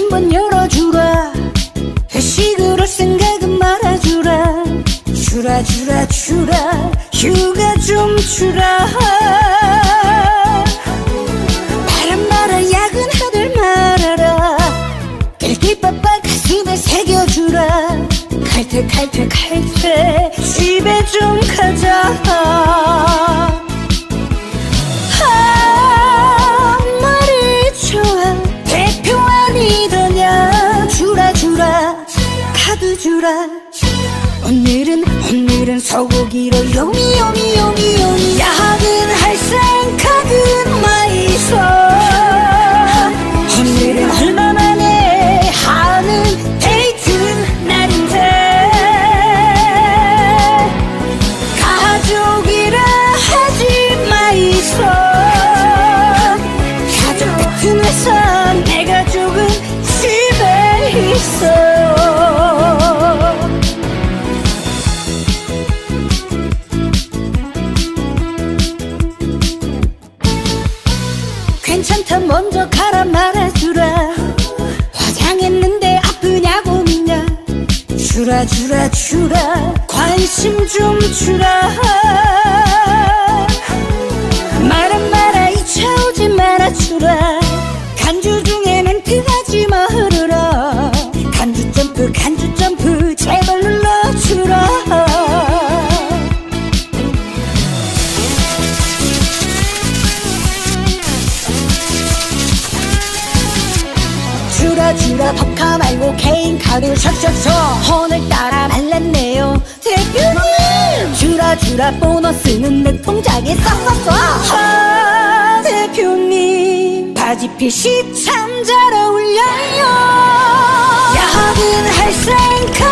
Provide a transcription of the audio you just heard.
한번 열어주라. 회식을 할 생각은 말아주라. 주라 주라 주라. 휴가 좀 주라. 바람 말아 야근하들 말아라. 길길빠빠 가슴에 새겨주라. 칼퇴 칼퇴 칼퇴. 집에 좀 가자 주라 오늘은 오늘은 소고기로 요미 요미 요미 요미 야근 주라 주라 주라 관심 좀 주라 말아 말아 이차 오지 말아 주라 간주 중에 멘트 하지 마 흐르라 간주 점프 간주 점프 제발 눌러 주라 주라 주라 법카 말고 개인 카드 셔셔셔 오늘따라 말랐네요. 대표님! 주라 주라 보너스는 내 통장에 아, 대표님! 바지핏이 참 잘 어울려요. 야근할 생각